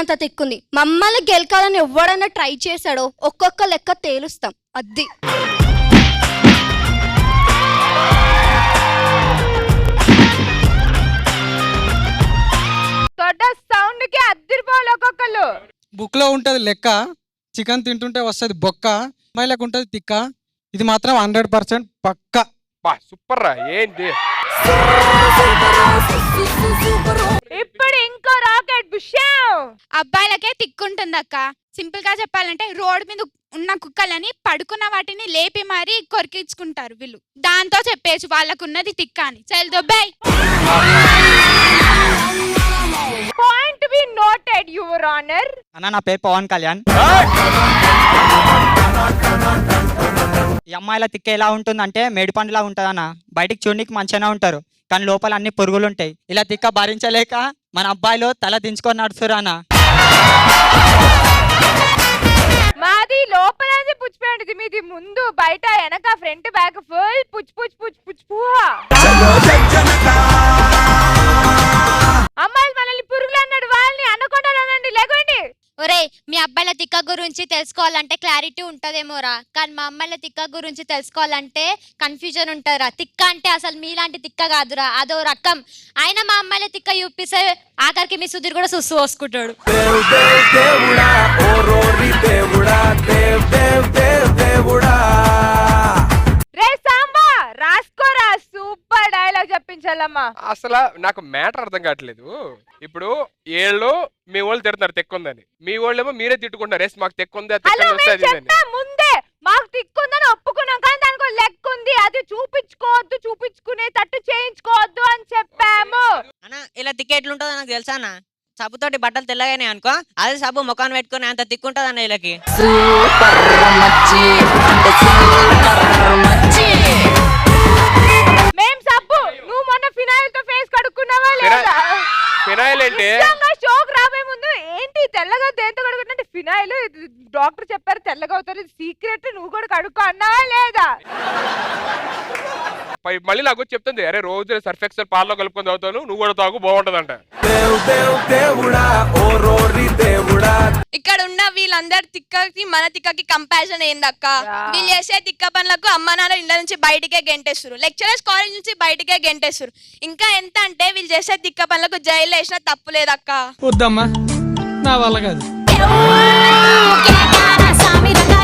తిక్కనంత తిక్కుంది. మమ్మల్ని గెలకాలని ఎవడన్నా ట్రై చేశాడో ఒక్కొక్క లెక్క తేలుస్తాం. అద్ది సౌండ్కి అద్దరిపోవాలి ఒక్కొక్కళ్ళు. బుక్లో ఉంటది లెక్క చికెన్ తింటుంటే వస్తది బొక్క అమ్మాయిలకు ఉంటది తిక్క. ఇది మాత్రం హండ్రెడ్ పర్సెంట్ పక్క. బా సూపర్ రా ఏంటి ఇప్పుడు రాకెట్ విషయం అబ్బాయిలకే తిక్కుంటుంది అక్క సింపుల్గా చెప్పాలంటే రోడ్ మీద ఉన్న కుక్కలని పడుకున్న వాటిని లేపి మరీ కొరికించుకుంటారు వీళ్ళు. దాంతో చెప్పేసి వాళ్ళకున్నది తిక్క అని చల్ దొబ్బాయ్ point be noted your honour అన్న నా పేరు పవన్ కళ్యాణ్. ఈ అమ్మాయిల తిక్క ఎలా ఉంటుందంటే మేడిపండులా ఉంటుంది అన్న బయటికి చూడడానికి మంచిగానే ఉంటారు. కానీ లోపల అన్ని పురుగులు ఉంటాయి ఇలా తిక్క భరించలేక మన అబ్బాయిలు తల దించుకొని నడుస్తురు అన్న మాది లోపల పుచ్చిపోయింది. మీది ముందు బయట వెనక ఫ్రంట్ బ్యాక్ ఫుల్ పుచ్చు పుచ్చు పుచ్చు పుచ్చు ఒరే మీ అబ్బాయిల తిక్క గురించి తెలుసుకోవాలంటే క్లారిటీ ఉంటుందేమోరా. కానీ మా అమ్మాయిల తిక్క గురించి తెలుసుకోవాలంటే కన్ఫ్యూజన్ ఉంటుందిరా. తిక్క అంటే అసలు మీలాంటి తిక్క కాదురా. అదో రకం. అయినా మా అమ్మాయిల తిక్క చూపిస్తే ఆఖరికి మీ సుధీర్ కూడా సుస్సు పోసుకుంటాడు. చెప్పించాలమ్మా అసలు నాకు మ్యాటర్ అర్థం కావట్లేదు. ఇప్పుడు ఏళ్ళు మీ వాళ్ళు తిడుతున్నారు తెక్కుందని. మీ వాళ్ళేమో మీరే తిట్టుకుంటారు ఎస్ మాకు తెక్కుంది హలో మేము ముందే. మాకు తిక్కుందని ఒప్పుకున్నాం కానీ దానికి ఒక లెక్క ఉంది. అది చూపించుకోవద్దు చూపించుకునే తట్టు చేయించుకోవద్దు అని చెప్పాము. అన్న ఇలా టికెట్లు ఉంటుందో నాకు తెలుసా అన్న? సబ్బుతోటి బట్టలు తెల్లగానే అనుకో అదే సబ్బు ముఖాన్ని పెట్టుకుని అంత తిక్కుంటుంది అన్న వీళ్ళకి ఫినాయిల్ ఏంటి? షోక్ రాబోయే ముందు ఏంటి తెల్లగా దేంతో కడుగుతుంటే ఫినాయిల్? డాక్టర్ చెప్పారు తెల్లగా అవుతారు సీక్రెట్ నువ్వు కూడా కడుక్కో అన్నావా లేదా? మళ్ళీ నాకు వచ్చి చెప్తుంది అరే రోజు సర్ఫ్ ఎక్సెల్ పాలలో కలుపుకొని తాగుతాను నువ్వు కూడా తాగు బాగుంటదంట. ఇక్కడ ఉన్న వీళ్ళందరి తిక్కకి మన తిక్కకి కంపారిజన్ ఏందక్క. వీళ్ళు చేసే తిక్క పనులకు అమ్మ నాన్న ఇళ్ళ నుంచి బయటికే గెంటేస్తారు లెక్చరర్స్ కాలేజ్ నుంచి బయటికే గెంటేస్తారు ఇంకా ఎంత అంటే వీళ్ళు చేసే తిక్క పనులకు జైలు వేసినా తప్పు లేదక్క. వద్దమ్మా నా వల్ల కాదు.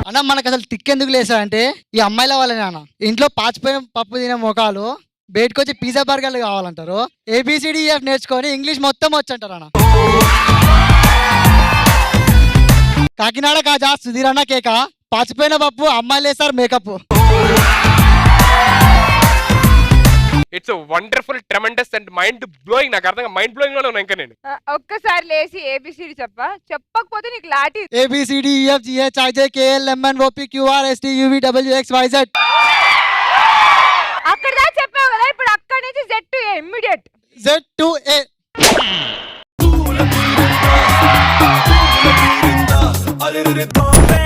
అన్న మనకు అసలు తిక్కెందుకు లేసాడంటే ఈ అమ్మాయిల వాళ్ళనే అన్న. ఇంట్లో పాచిపోయిన పప్పు తినే మొఖాలు బయటకు వచ్చి పిజ్జా బర్గర్లు కావాలంటారు ఏబిసిడిఎఫ్ e, నేర్చుకొని ఇంగ్లీష్ మొత్తం వచ్చంటారు అన్న. కాకినాడ కాజా సుధీర్ అన్న కేక పాచిపోయిన పప్పు అమ్మాయిలు వేస్తారు makeup. It's wonderful tremendous and mind blowing నాకు అర్థం మైండ్ బ్లోయింగ్లోనే ఉన్నా ఇంకా నేను. ఒక్కసారి లేచి ఏబిసిడి చెప్పా. చెప్పకపోతే నీకు లాటి A B C D F G H I J K L M N O P Q R S T U V W X Y Z అక్కడ దాకా చెప్పావు కదా ఇప్పుడు అక్కడి నుంచి Z to immediate Z to A Alirito